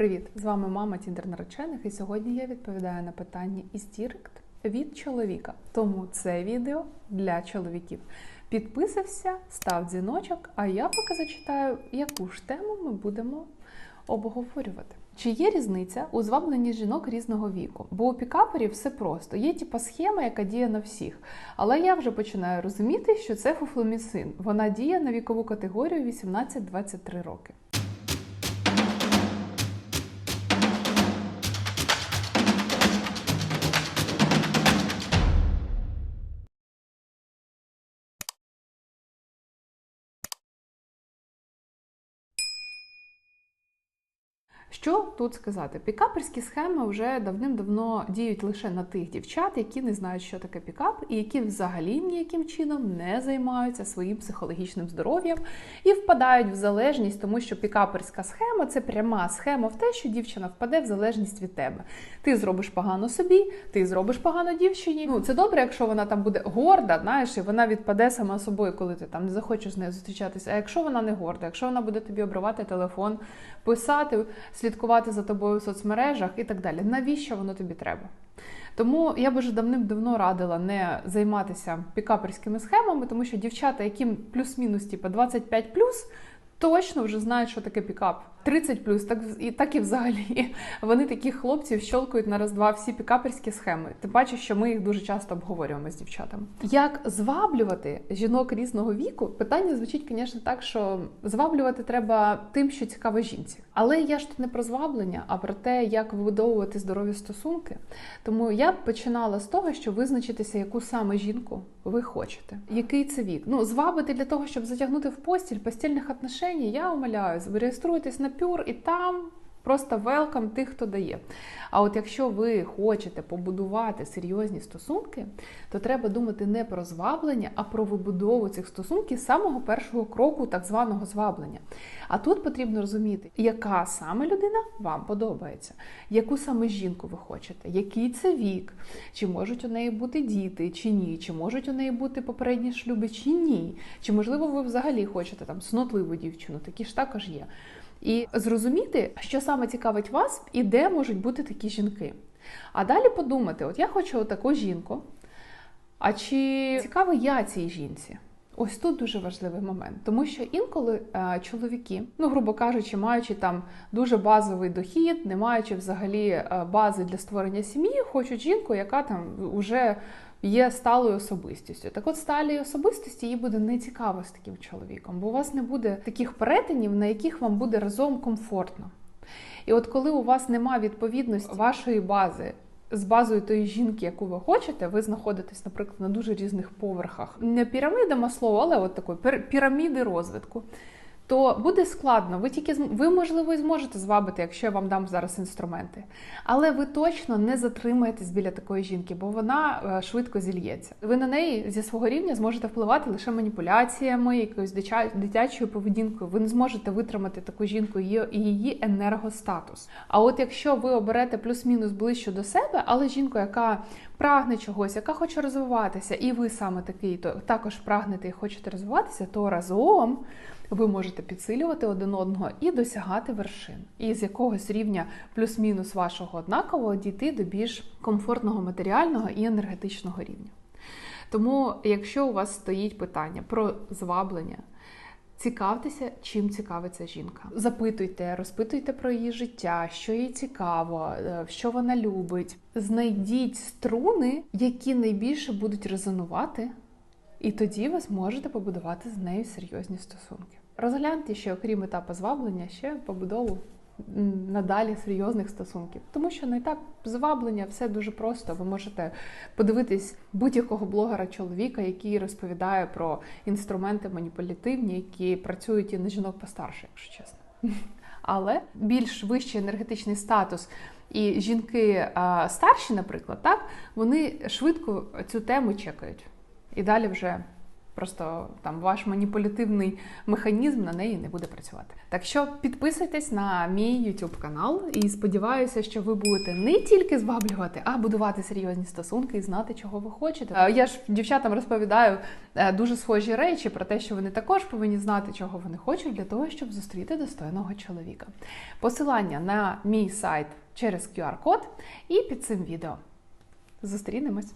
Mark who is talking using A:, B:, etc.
A: Привіт! З вами мама Тіндер наречених, і сьогодні я відповідаю на питання із Дірект від чоловіка. Тому це відео для чоловіків. Підписався, став дзвіночок, а я поки зачитаю, яку ж тему ми будемо обговорювати. Чи є різниця у звабленні жінок різного віку? Бо у пікаперів все просто. Є типа схема, яка діє на всіх. Але я вже починаю розуміти, що це фуфломіцин. Вона діє на вікову категорію 18-23 роки. Що тут сказати? Пікаперські схеми вже давним-давно діють лише на тих дівчат, які не знають, що таке пікап, і які взагалі ніяким чином не займаються своїм психологічним здоров'ям і впадають в залежність, тому що пікаперська схема це пряма схема в те, що дівчина впаде в залежність від тебе. Ти зробиш погано собі, ти зробиш погано дівчині. Ну це добре, якщо вона там буде горда, знаєш, і вона відпаде сама собою, коли ти там не захочеш з нею зустрічатися. А якщо вона не горда, якщо вона буде тобі обривати телефон, писати, слідкувати за тобою в соцмережах і так далі. Навіщо воно тобі треба? Тому я би вже давним-давно радила не займатися пікаперськими схемами, тому що дівчата, яким плюс-мінус, типу 25 точно вже знають, що таке пікап. 30 плюс, так і так і взагалі. Вони таких хлопців щолкають на раз-два всі пікаперські схеми. Ти бачиш, що ми їх дуже часто обговорюємо з дівчатами. Як зваблювати жінок різного віку? Питання звучить, звісно, так, що зваблювати треба тим, що цікаво жінці. Але я ж тут не про зваблення, а про те, як вибудовувати здорові стосунки. Тому я б починала з того, що визначитися, яку саме жінку ви хочете. Який це вік? Ну, звабити для того, щоб затягнути в постіль постільних отношень, я умоляю, реєструйтесь на пюр і там. Просто велкам тих, хто дає. А от якщо ви хочете побудувати серйозні стосунки, то треба думати не про зваблення, а про вибудову цих стосунків з самого першого кроку так званого зваблення. А тут потрібно розуміти, яка саме людина вам подобається, яку саме жінку ви хочете, який це вік, чи можуть у неї бути діти, чи ні, чи можуть у неї бути попередні шлюби, чи ні, чи можливо ви взагалі хочете там снотливу дівчину, такі ж також є і зрозуміти, що саме цікавить вас і де можуть бути такі жінки. А далі подумати: от я хочу таку жінку. А чи цікава я цій жінці? Ось тут дуже важливий момент, тому що інколи е, чоловіки, ну грубо кажучи, маючи там дуже базовий дохід, не маючи взагалі е, бази для створення сім'ї, хочуть жінку, яка там вже є сталою особистістю. Так от сталій особистості їй буде не цікаво з таким чоловіком, бо у вас не буде таких перетинів, на яких вам буде разом комфортно. І от коли у вас нема відповідності вашої бази. З базою тої жінки, яку ви хочете, ви знаходитесь, наприклад, на дуже різних поверхах. Не піраміда масло, але от такої піраміди розвитку то буде складно. Ви тільки ви, можливо, і зможете звабити, якщо я вам дам зараз інструменти. Але ви точно не затримаєтесь біля такої жінки, бо вона е, швидко зільється. Ви на неї зі свого рівня зможете впливати лише маніпуляціями, якоюсь дитячою поведінкою. Ви не зможете витримати таку жінку і її енергостатус. А от якщо ви оберете плюс-мінус ближче до себе, але жінку, яка прагне чогось, яка хоче розвиватися, і ви саме такий, то також прагнете і хочете розвиватися, то разом ви можете підсилювати один одного і досягати вершин. І з якогось рівня плюс-мінус вашого однакового дійти до більш комфортного матеріального і енергетичного рівня. Тому, якщо у вас стоїть питання про зваблення, Цікавтеся, чим цікавиться жінка. Запитуйте, розпитуйте про її життя, що їй цікаво, е, що вона любить. Знайдіть струни, які найбільше будуть резонувати, і тоді ви зможете побудувати з нею серйозні стосунки. Розгляньте ще, окрім етапу зваблення, ще побудову надалі серйозних стосунків. Тому що на етап зваблення все дуже просто. Ви можете подивитись будь-якого блогера-чоловіка, який розповідає про інструменти маніпулятивні, які працюють і на жінок постарше, якщо чесно. Але більш вищий енергетичний статус. І жінки старші, наприклад, так вони швидко цю тему чекають. І далі вже Просто там ваш маніпулятивний механізм на неї не буде працювати. Так що підписуйтесь на мій YouTube канал і сподіваюся, що ви будете не тільки зваблювати, а будувати серйозні стосунки і знати, чого ви хочете. Е, Я ж дівчатам розповідаю е, дуже схожі речі про те, що вони також повинні знати, чого вони хочуть, для того, щоб зустріти достойного чоловіка. Посилання на мій сайт через QR-код і під цим відео. Зустрінемось.